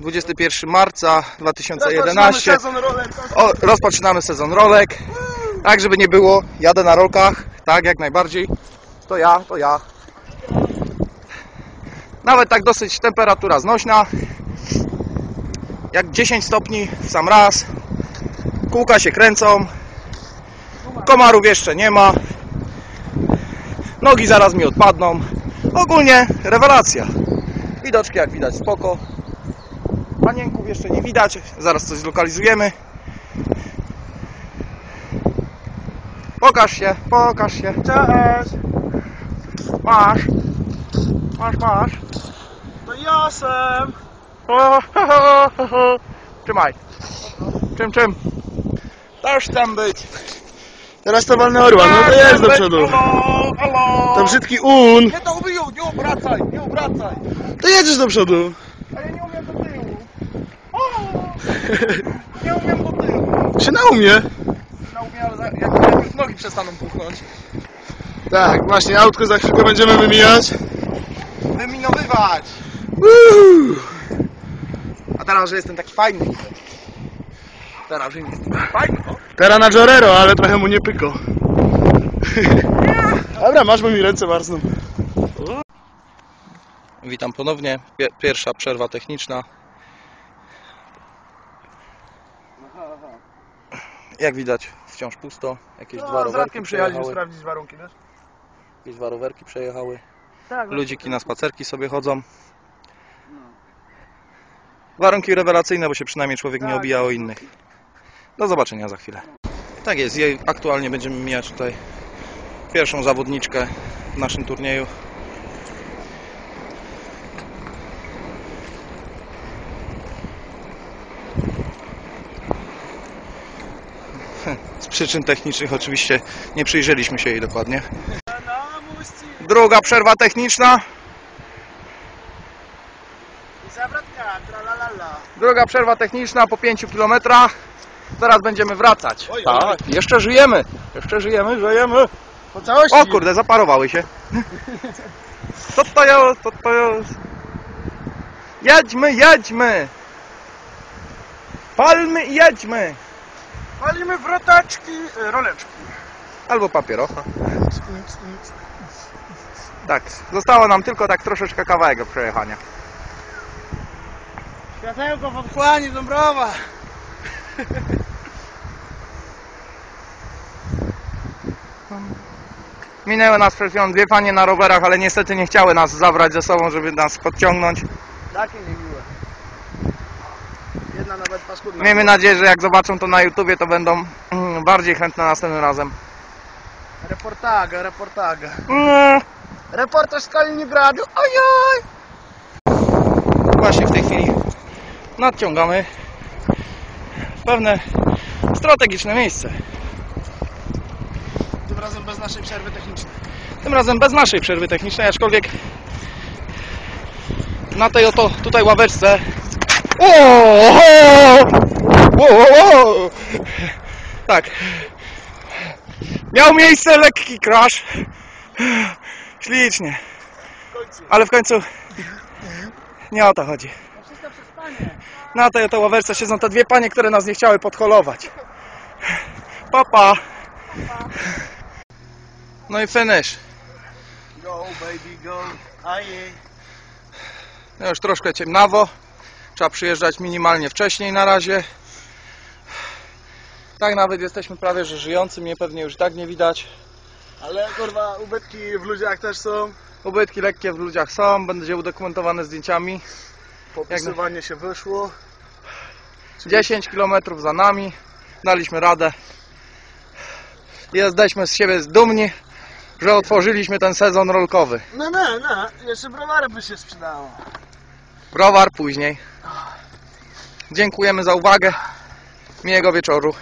21 marca Rozpoczynamy 2011. sezon rolek. O, rozpoczynamy sezon rolek. Tak, żeby nie było, jadę na rolkach. Tak, jak najbardziej. To ja, to ja. Nawet tak dosyć temperatura znośna. Jak 10 stopni w sam raz. Kółka się kręcą. Komarów jeszcze nie ma. Nogi zaraz mi odpadną. Ogólnie rewelacja. Widoczki jak widać spoko. Panienków jeszcze nie widać. Zaraz coś zlokalizujemy. Pokaż się, pokaż się. Cześć. Masz. Masz, masz. To ho, ho. Trzymaj. Czym, czym? Też chcę być. Teraz to walny orła, no to jest do przodu. Halo, halo. To brzydki un. Nie to ubiją, nie obracaj, nie obracaj. To jedziesz do przodu. A ja nie umiem do tyłu. O, nie umiem do tyłu. Się na umie. Na umie, ale za- jak, jak już nogi przestaną puchnąć. Tak, właśnie autko za chwilkę będziemy wymijać. Wyminowywać. Uuu. A teraz, że jestem taki fajny. Teraz, że jestem taki fajny. O. Teraz na Jorero, ale trochę mu nie pyko. Dobra, masz, bo mi ręce marzną. Witam ponownie. Pie- Pierwsza przerwa techniczna. Jak widać, wciąż pusto. Jakieś dwa No, z rowerki Radkiem przyjechaliśmy przejechały. sprawdzić warunki, wiesz? Jakieś dwa rowerki przejechały. Tak. Ludziki na spacerki sobie chodzą. Warunki rewelacyjne, bo się przynajmniej człowiek nie Tak. obija o innych. Do zobaczenia za chwilę. Tak jest, jej aktualnie będziemy mijać tutaj pierwszą zawodniczkę w naszym turnieju. Z przyczyn technicznych oczywiście nie przyjrzeliśmy się jej dokładnie. Druga przerwa techniczna. Druga przerwa techniczna po 5 kilometrach. Zaraz będziemy wracać. Oj, oj, Tak, jeszcze żyjemy. Jeszcze żyjemy, żyjemy. Po całości. O kurde, zaparowały się. Co to jest? To jest? Jedźmy, jedźmy. Palmy i jedźmy. Palimy wrotaczki, e, roleczki. Albo papierocha. Tak, zostało nam tylko tak troszeczkę kawałek do przejechania. Światełko w odchłani Dąbrowa. Minęły nas przed chwilą dwie panie na rowerach, ale niestety nie chciały nas zabrać ze sobą, żeby nas podciągnąć. Takie niemiłe. Jedna nawet paskudna. Miejmy nadzieję, że jak zobaczą to na YouTubie, to będą mm, bardziej chętne następnym razem. Reportaga, reportaga. Mm, Reportaż z Kaliningradu. Ojoj! Właśnie w tej chwili nadciągamy pewne strategiczne miejsce. Tym razem bez naszej przerwy technicznej. Tym razem bez naszej przerwy technicznej, aczkolwiek na tej oto tutaj ławeczce. O! O! O! O! Tak. Miał miejsce lekki crash. Ślicznie. Ale w końcu nie o to chodzi. Na tej oto ławeczce siedzą te dwie panie, które nas nie chciały podholować. Papa. No i finish. Go baby go. Aje. Już troszkę ciemnawo. Trzeba przyjeżdżać minimalnie wcześniej na razie. Tak nawet jesteśmy prawie że żyjący, mnie pewnie już i tak nie widać. Ale kurwa, ubytki w ludziach też są. Ubytki lekkie w ludziach są, będzie udokumentowane zdjęciami. Popisywanie się wyszło. 10 km za nami, daliśmy radę. Jesteśmy z siebie dumni, że otworzyliśmy ten sezon rolkowy. No, no, no. Jeszcze browary by się sprzedało. Browar później. Dziękujemy za uwagę. Miłego wieczoru.